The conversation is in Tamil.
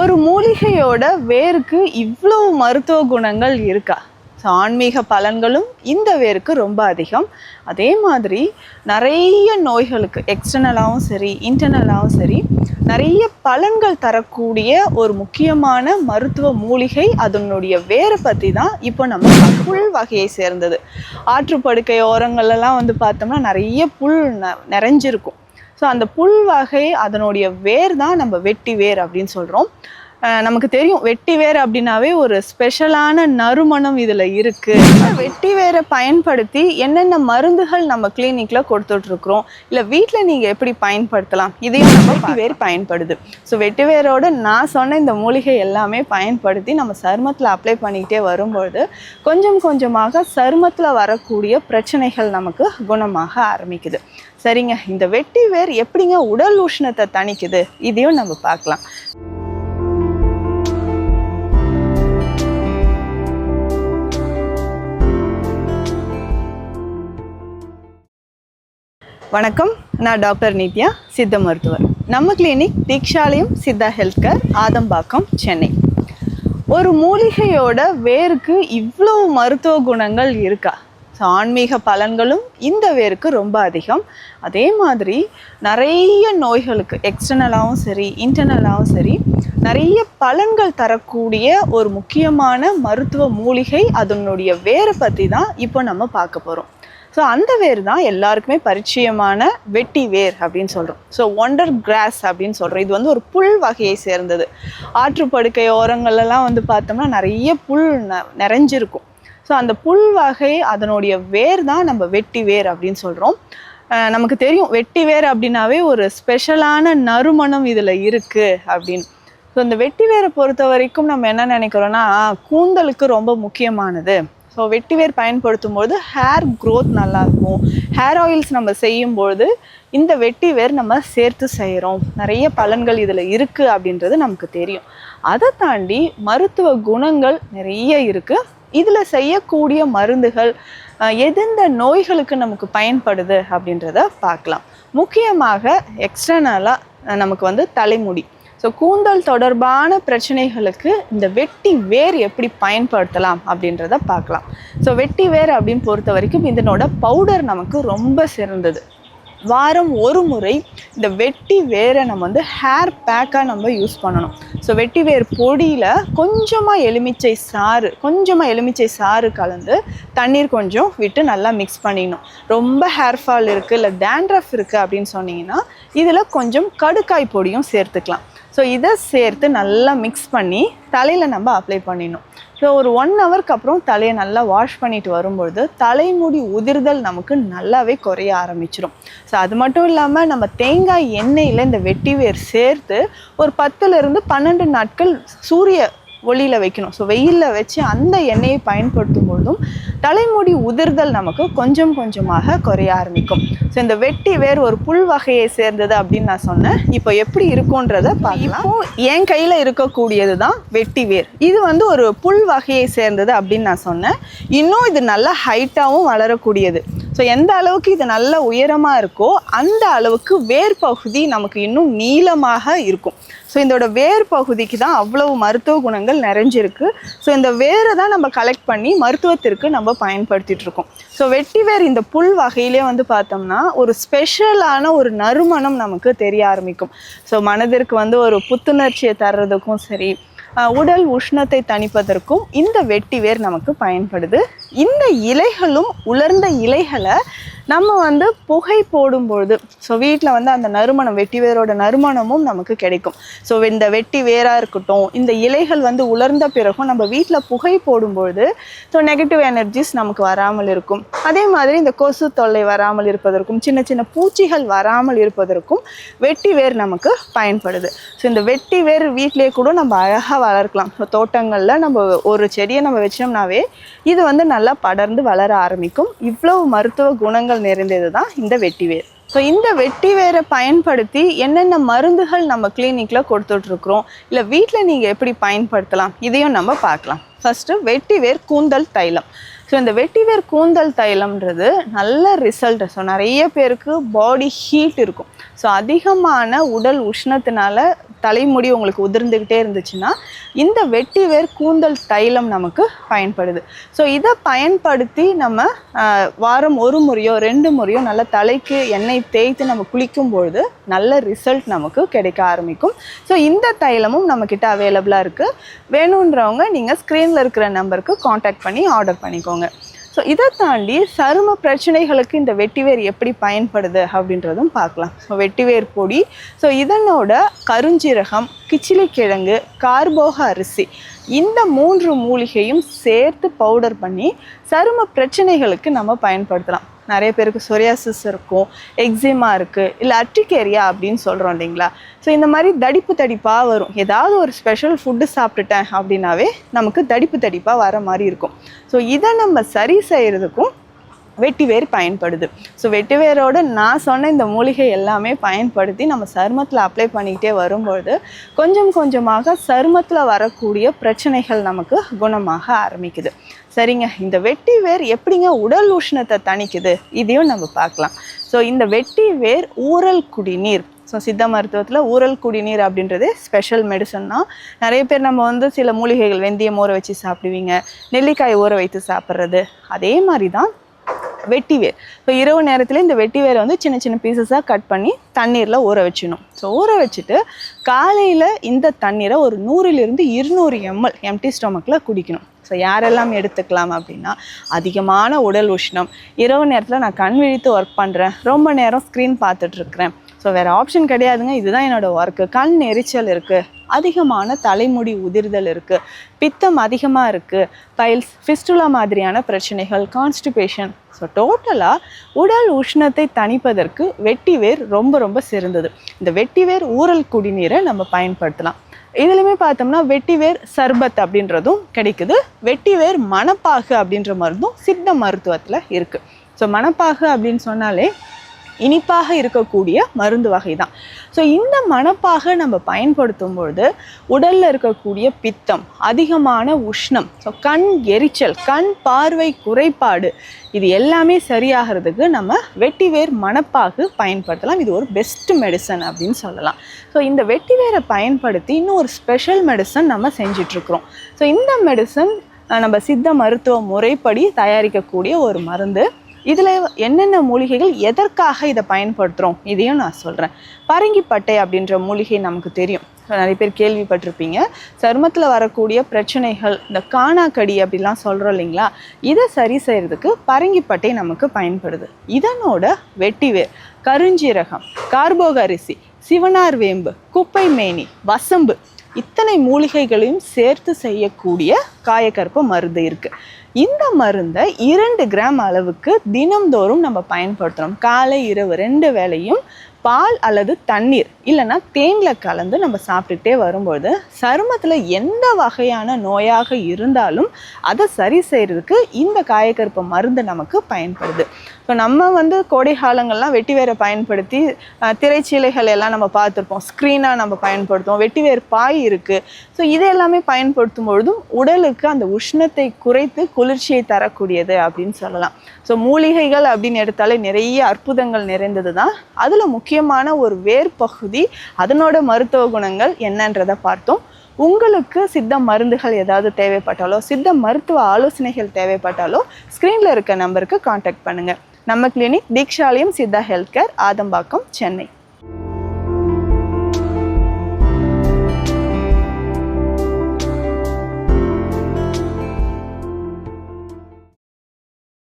ஒரு மூலிகையோட வேருக்கு இவ்வளோ மருத்துவ குணங்கள் இருக்கா? ஸோ ஆன்மீக பலன்களும் இந்த வேருக்கு ரொம்ப அதிகம். அதே மாதிரி நிறைய நோய்களுக்கு எக்ஸ்டர்னலாகவும் சரி இன்டர்னலாகவும் சரி நிறைய பலன்கள் தரக்கூடிய ஒரு முக்கியமான மருத்துவ மூலிகை அதனுடைய வேரை பற்றி தான் இப்போ நம்ம புல் வகையை சேர்ந்தது. ஆற்றுப்படுக்கை ஓரங்கள்லாம் வந்து பார்த்தோம்னா நிறைய புல் நிறைஞ்சிருக்கும். ஸோ அந்த புல் வகை அதனுடைய வேர் தான் நம்ம வெட்டி வேர் அப்படின்னு சொல்கிறோம் நமக்கு தெரியும் வெட்டி வேர் அப்படின்னாவே ஒரு ஸ்பெஷலான நறுமணம் இதில் இருக்குது வெட்டி வேரை பயன்படுத்தி என்னென்ன மருந்துகள் நம்ம கிளினிக்கில் கொடுத்துட்ருக்குறோம்? இல்லை வீட்டில் நீங்கள் எப்படி பயன்படுத்தலாம்? இதையும் நம்ம வெட்டி வேர் பயன்படுது. ஸோ வெட்டி வேரோட நான் சொன்ன இந்த மூலிகை எல்லாமே பயன்படுத்தி நம்ம சருமத்தில் அப்ளை பண்ணிக்கிட்டே வரும்பொழுது கொஞ்சம் கொஞ்சமாக சருமத்தில் வரக்கூடிய பிரச்சனைகள் நமக்கு குணமாக ஆரம்பிக்குது. சரிங்க இந்த வெட்டி வேர் எப்படிங்க உடல் உஷ்ணத்தை தணிக்குது? இதையும் நம்ம பார்க்கலாம். வணக்கம். நான் டாக்டர் நித்யா சித்த மருத்துவர். நம்ம clinic Deekshalayam Siddha health care Adambakkam Chennai. ஒரு மூலிகையோட வேருக்கு இவ்வளோ மருத்துவ குணங்கள் இருக்கா? ஸோ ஆன்மீக பலன்களும் இந்த வேருக்கு ரொம்ப அதிகம். அதே மாதிரி நிறைய நோய்களுக்கு எக்ஸ்டர்னலாகவும் சரி இன்டர்னலாகவும் சரி நிறைய பலன்கள் தரக்கூடிய ஒரு முக்கியமான மருத்துவ மூலிகை அதனுடைய வேரை பற்றி தான் இப்போ நம்ம பார்க்க போகிறோம் ஸோ அந்த வேர் தான் எல்லாருக்குமே பரிச்சயமான வெட்டி வேர் அப்படின்னு சொல்கிறோம் ஸோ ஒண்டர் கிராஸ் அப்படின்னு சொல்கிறோம் இது வந்து ஒரு புல் வகையை சேர்ந்தது. ஆற்றுப்படுக்கை ஓரங்கள்லாம் வந்து பார்த்தோம்னா நிறைய புல் ந- நிறைஞ்சிருக்கும். ஸோ அந்த புல் வகை அதனுடைய வேர் தான் நம்ம வெட்டி வேர் அப்படின்னு சொல்கிறோம் நமக்கு தெரியும் வெட்டி வேர் அப்படின்னாவே ஒரு ஸ்பெஷலான நறுமணம் இதில் இருக்குது அப்படின்னு. ஸோ இந்த வெட்டி வேரை பொறுத்த வரைக்கும் நம்ம என்ன நினைக்கிறோன்னா கூந்தலுக்கு ரொம்ப முக்கியமானது. ஸோ வெட்டி வேர் பயன்படுத்தும் போது ஹேர் க்ரோத் நல்லாயிருக்கும். ஹேர் ஆயில்ஸ் நம்ம செய்யும்பொழுது இந்த வெட்டி வேர் நம்ம சேர்த்து செய்கிறோம். நிறைய பலன்கள் இதில் இருக்குது அப்படின்றது நமக்கு தெரியும். அதை தாண்டி மருத்துவ குணங்கள் நிறைய இருக்குது இதில் செய்யக்கூடிய மருந்துகள் எந்தெந்த நோய்களுக்கு நமக்கு பயன்படுது அப்படின்றத பார்க்கலாம். முக்கியமாக எக்ஸ்டர்னலாக நமக்கு வந்து தலைமுடி. ஸோ கூந்தல் தொடர்பான பிரச்சனைகளுக்கு இந்த வெட்டி வேர் எப்படி பயன்படுத்தலாம் அப்படின்றத பார்க்கலாம். ஸோ வெட்டி வேர் அப்படின்னு பொறுத்த வரைக்கும் இதனோட பவுடர் நமக்கு ரொம்ப சிறந்தது. வாரம் ஒரு முறை இந்த வெட்டி வேரை நம்ம வந்து ஹேர் பேக்காக நம்ம யூஸ் பண்ணணும். ஸோ வெட்டி வேர் பொடியில் கொஞ்சமாக எலுமிச்சை சாறு கொஞ்சமாக எலுமிச்சை சாறு கலந்து தண்ணீர் கொஞ்சம் விட்டு நல்லா மிக்ஸ் பண்ணிடணும். ரொம்ப ஹேர் ஃபால் இருக்குது இல்லை டேண்ட்ரஃப் இருக்குது அப்படின்னு சொன்னீங்கன்னா இதில் கொஞ்சம் கடுக்காய் பொடியும் சேர்த்துக்கலாம். ஸோ இதை சேர்த்து நல்லா மிக்ஸ் பண்ணி தலையில் நம்ம அப்ளை பண்ணிடணும். ஸோ ஒரு ஒன் ஹவருக்கு அப்புறம் தலையை நல்லா வாஷ் பண்ணிட்டு வரும்பொழுது தலைமுடி உதிர்தல் நமக்கு நல்லாவே குறைய ஆரம்பிச்சிடும் ஸோ அது மட்டும் இல்லாமல் நம்ம தேங்காய் எண்ணெயில் இந்த வெட்டி வேர் சேர்த்து ஒரு பத்துலேருந்து பன்னெண்டு நாட்கள் சூரிய ஒளியில் வைக்கணும். ஸோ வெயிலில் வச்சு அந்த எண்ணெயை பயன்படுத்தும் பொழுதும் தலைமுடி உதிர்தல் நமக்கு கொஞ்சம் கொஞ்சமாக குறைய ஆரம்பிக்கும் ஸோ இந்த வெட்டி வேர் ஒரு புல் வகையை சேர்ந்தது அப்படின்னு நான் சொன்னேன். இப்போ எப்படி இருக்கும்ன்றத பார்க்கலாம். இப்போ என் கையில் இருக்கக்கூடியது தான் வெட்டி வேர். இது வந்து ஒரு புல் வகையை சேர்ந்தது அப்படின்னு நான் சொன்னேன். இன்னும் இது நல்லா ஹைட்டாகவும் வளரக்கூடியது. ஸோ எந்த அளவுக்கு இது நல்ல உயரமாக இருக்கோ அந்த அளவுக்கு வேர் பகுதி நமக்கு இன்னும் நீளமாக இருக்கும். ஸோ இதோட வேர் பகுதிக்கு தான் அவ்வளவு மருத்துவ குணங்கள் நிறைஞ்சிருக்கு. ஸோ இந்த வேரை தான் நம்ம கலெக்ட் பண்ணி மருத்துவத்திற்கு நம்ம பயன்படுத்திட்டு இருக்கோம். ஸோ வெட்டி வேர் இந்த புல் வகையிலே வந்து பார்த்தோம்னா ஒரு ஸ்பெஷலான ஒரு நறுமணம் நமக்கு தெரிய ஆரம்பிக்கும். ஸோ மனதிற்கு வந்து ஒரு புத்துணர்ச்சியை தர்றதுக்கும் சரி உடல் உஷ்ணத்தை தணிப்பதற்கும் இந்த வெட்டி வேர் நமக்கு பயன்படுது. இந்த இலைகளும் உலர்ந்த இலைகளை நம்ம வந்து புகை போடும்பொழுது ஸோ வீட்டில் வந்து அந்த நறுமணம் வெட்டி வேரோட நறுமணமும் நமக்கு கிடைக்கும். ஸோ இந்த வெட்டி வேராக இருக்கட்டும் இந்த இலைகள் வந்து உலர்ந்த பிறகும் நம்ம வீட்டில் புகை போடும்பொழுது ஸோ நெகட்டிவ் எனர்ஜிஸ் நமக்கு வராமல் இருக்கும். அதே மாதிரி இந்த கொசு தொல்லை வராமல் இருப்பதற்கும் சின்ன சின்ன பூச்சிகள் வராமல் இருப்பதற்கும் வெட்டி வேர் நமக்கு பயன்படுது. ஸோ இந்த வெட்டி வேர் வீட்டிலேயே கூட நம்ம அழகாக வளர்க்கலாம். ஸோ தோட்டங்களில் நம்ம ஒரு செடியை நம்ம வச்சோம்னாவே இது வந்து நல்லா படர்ந்து வளர ஆரம்பிக்கும். இவ்வளோ மருத்துவ குணங்கள் நிறைந்தது தான் இந்த வெட்டி வேர் ஸோ இந்த வெட்டி வேரை பயன்படுத்தி என்னென்ன மருந்துகள் நம்ம கிளினிக்கில் கொடுத்துட்ருக்குறோம்? இல்லை வீட்டில் நீங்கள் எப்படி பயன்படுத்தலாம்? இதையும் நம்ம பார்க்கலாம். ஃபஸ்ட்டு வெட்டி வேர் கூந்தல் தைலம். ஸோ இந்த வெட்டிவேர் கூந்தல் தைலம்ன்றது நல்ல ரிசல்ட் ஸோ நிறைய பேருக்கு பாடி ஹீட் இருக்கும். ஸோ அதிகமான உடல் உஷ்ணத்தினால தலைமுடி உங்களுக்கு உதிர்ந்துக்கிட்டே இருந்துச்சுன்னா இந்த வெட்டி வேர் கூந்தல் தைலம் நமக்கு பயன்படுது. ஸோ இதை பயன்படுத்தி நம்ம வாரம் ஒரு முறையோ ரெண்டு முறையோ நல்ல தலைக்கு எண்ணெய் தேய்த்து நம்ம குளிக்கும் பொழுது நல்ல ரிசல்ட் நமக்கு கிடைக்க ஆரம்பிக்கும். ஸோ இந்த தைலமும் நம்மக்கிட்ட அவைலபிளாக இருக்குது வேணுன்றவங்க நீங்கள் ஸ்க்ரீனில் இருக்கிற நம்பருக்கு காண்டாக்ட் பண்ணி ஆர்டர் பண்ணிக்கோங்க. ஸோ இதை தாண்டி சரும பிரச்சனைகளுக்கு இந்த வெட்டிவேர் எப்படி பயன்படுது அப்படின்றதும் பார்க்கலாம். ஸோ வெட்டிவேர் பொடி. ஸோ இதனோட கருஞ்சீரகம் கிச்சிலி கிழங்கு கார்போக அரிசி இந்த மூன்று மூலிகையும் சேர்த்து பவுடர் பண்ணி சரும பிரச்சனைகளுக்கு நம்ம பயன்படுத்தலாம். நிறைய பேருக்கு சொரியாசிஸ் இருக்கும் எக்ஸிமா இருக்குது இல்லை அட்ரிகேரியா அப்படின்னு சொல்கிறோம் இல்லைங்களா? ஸோ இந்த மாதிரி தடிப்பு தடிப்பாக வரும். ஏதாவது ஒரு ஸ்பெஷல் ஃபுட்டு சாப்பிட்டுட்டேன் அப்படின்னாவே நமக்கு தடிப்பு தடிப்பாக வர மாதிரி இருக்கும். ஸோ இதை நம்ம சரி செய்கிறதுக்கும் வெட்டிவேர் பயன்படுது. ஸோ வெட்டிவேரோடு நான் சொன்ன இந்த மூலிகை எல்லாமே பயன்படுத்தி நம்ம சருமத்தில் அப்ளை பண்ணிக்கிட்டே வரும்பொழுது கொஞ்சம் கொஞ்சமாக சருமத்தில் வரக்கூடிய பிரச்சனைகள் நமக்கு குணமாக ஆரம்பிக்குது. சரிங்க இந்த வெட்டி வேர் எப்படிங்க உடல் உஷ்ணத்தை தணிக்குது? இதையும் நம்ம பார்க்கலாம். ஸோ இந்த வெட்டி வேர் ஊறல் குடிநீர். ஸோ சித்த மருத்துவத்தில் ஊறல் குடிநீர் அப்படின்றது ஸ்பெஷல் மெடிசன் தான். நிறைய பேர் நம்ம வந்து சில மூலிகைகள் வெந்தயம் ஊற வச்சு சாப்பிடுவீங்க நெல்லிக்காய் ஊற வைத்து சாப்பிட்றது அதே மாதிரி தான் வெட்டிவேர். இப்போ இரவு நேரத்தில் இந்த வெட்டிவேரை வந்து சின்ன சின்ன பீசஸாக கட் பண்ணி தண்ணீரில் ஊற வச்சிடணும். ஸோ ஊற வச்சுட்டு காலையில் இந்த தண்ணீரை ஒரு நூறிலிருந்து இருநூறு எம்எல் எம்டி ஸ்டொமக்கில் குடிக்கணும். ஸோ யாரெல்லாம் எடுத்துக்கலாம் அப்படின்னா அதிகமான உடல் உஷ்ணம். இரவு நேரத்தில் நான் கண் விழித்து ஒர்க் பண்ணுறேன் ரொம்ப நேரம் ஸ்க்ரீன் பார்த்துட்ருக்குறேன் ஸோ வேறு ஆப்ஷன் கிடையாதுங்க. இதுதான் என்னோடய ஒர்க்கு கண் எரிச்சல் இருக்குது அதிகமான தலைமுடி உதிர்தல் இருக்குது பித்தம் அதிகமாக இருக்குது பைல்ஸ் ஃபிஸ்டுலா மாதிரியான பிரச்சனைகள் கான்ஸ்டிபேஷன் ஸோ டோட்டலாக உடல் உஷ்ணத்தை தணிப்பதற்கு வெட்டிவேர் ரொம்ப ரொம்ப சிறந்தது. இந்த வெட்டிவேர் ஊறல் குடிநீரை நம்ம பயன்படுத்தலாம். இதுலையுமே பார்த்தோம்னா வெட்டிவேர் சர்பத் அப்படின்றதும் கிடைக்குது. வெட்டிவேர் மணப்பாகு அப்படின்ற மருந்தும் சித்த மருத்துவத்தில் இருக்குது ஸோ மணப்பாகு அப்படின்னு சொன்னாலே இனிப்பாக இருக்கக்கூடிய மருந்து வகை தான் ஸோ இந்த மணப்பாக நம்ம பயன்படுத்தும் பொழுது உடலில் இருக்கக்கூடிய பித்தம் அதிகமான உஷ்ணம் ஸோ கண் எரிச்சல் கண் பார்வை குறைபாடு இது எல்லாமே சரியாகிறதுக்கு நம்ம வெட்டிவேர் மணப்பாகு பயன்படுத்தலாம். இது ஒரு பெஸ்ட் மெடிசன் அப்படின்னு சொல்லலாம். ஸோ இந்த வெட்டிவேரை பயன்படுத்தி இன்னும் ஒரு ஸ்பெஷல் மெடிசன் நம்ம செஞ்சிட்ருக்குறோம். ஸோ இந்த மெடிசன் நம்ம சித்த மருத்துவ முறைப்படி தயாரிக்கக்கூடிய ஒரு மருந்து இதில் என்னென்ன மூலிகைகள் எதற்காக இதை பயன்படுத்துகிறோம் இதையும் நான் சொல்கிறேன் பரங்கிப்பட்டை அப்படின்ற மூலிகை நமக்கு தெரியும். நிறைய பேர் கேள்விப்பட்டிருப்பீங்க. சருமத்தில் வரக்கூடிய பிரச்சனைகள் இந்த காணாக்கடி அப்படிலாம் சொல்கிறோம் இல்லைங்களா? இதை சரி செய்கிறதுக்கு பரங்கிப்பட்டை நமக்கு பயன்படுது. இதனோட வெட்டிவேர் கருஞ்சீரகம் கார்போகரிசி சிவனார் வேம்பு குப்பை மேனி வசம்பு இத்தனை மூலிகைகளையும் சேர்த்து செய்யக்கூடிய காயக்கற்ப மருந்து இருக்குது இந்த மருந்தை இரண்டு கிராம் அளவுக்கு தினம்தோறும் நம்ம பயன்படுத்துகிறோம் காலை இரவு ரெண்டு வேளையும் பால் அல்லது தண்ணீர் இல்லைன்னா தேனில் கலந்து நம்ம சாப்பிட்டுட்டே வரும்பொழுது சருமத்தில் எந்த வகையான நோயாக இருந்தாலும் அதை சரி செய்கிறதுக்கு இந்த காயக்கருப்பு மருந்து நமக்கு பயன்படுது. இப்போ நம்ம வந்து கோடை காலங்கள்லாம் வெட்டிவேரை பயன்படுத்தி திரைச்சீலைகள் எல்லாம் நம்ம பார்த்துருப்போம். ஸ்க்ரீனாக நம்ம பயன்படுத்துவோம். வெட்டிவேர் பாய் இருக்குது ஸோ இது எல்லாமே பயன்படுத்தும் பொழுதும் உடலுக்கு அந்த உஷ்ணத்தை குறைத்து குளிர்ச்சியை தரக்கூடியது அப்படின்னு சொல்லலாம். ஸோ மூலிகைகள் அப்படின்னு எடுத்தாலே நிறைய அற்புதங்கள் நிறைந்தது தான். அதில் முக்கியமான ஒரு வேர் பகுதி அதனோட மருத்துவ குணங்கள் என்னன்றதை பார்த்தோம். உங்களுக்கு சித்த மருந்துகள் ஏதாவது தேவைப்பட்டாலோ சித்த மருத்துவ ஆலோசனைகள் தேவைப்பட்டாலோ ஸ்க்ரீனில் இருக்க நம்பருக்கு காண்டாக்ட் பண்ணுங்கள் நம்ம clinic Deekshalayam Siddha health care Adambakkam Chennai.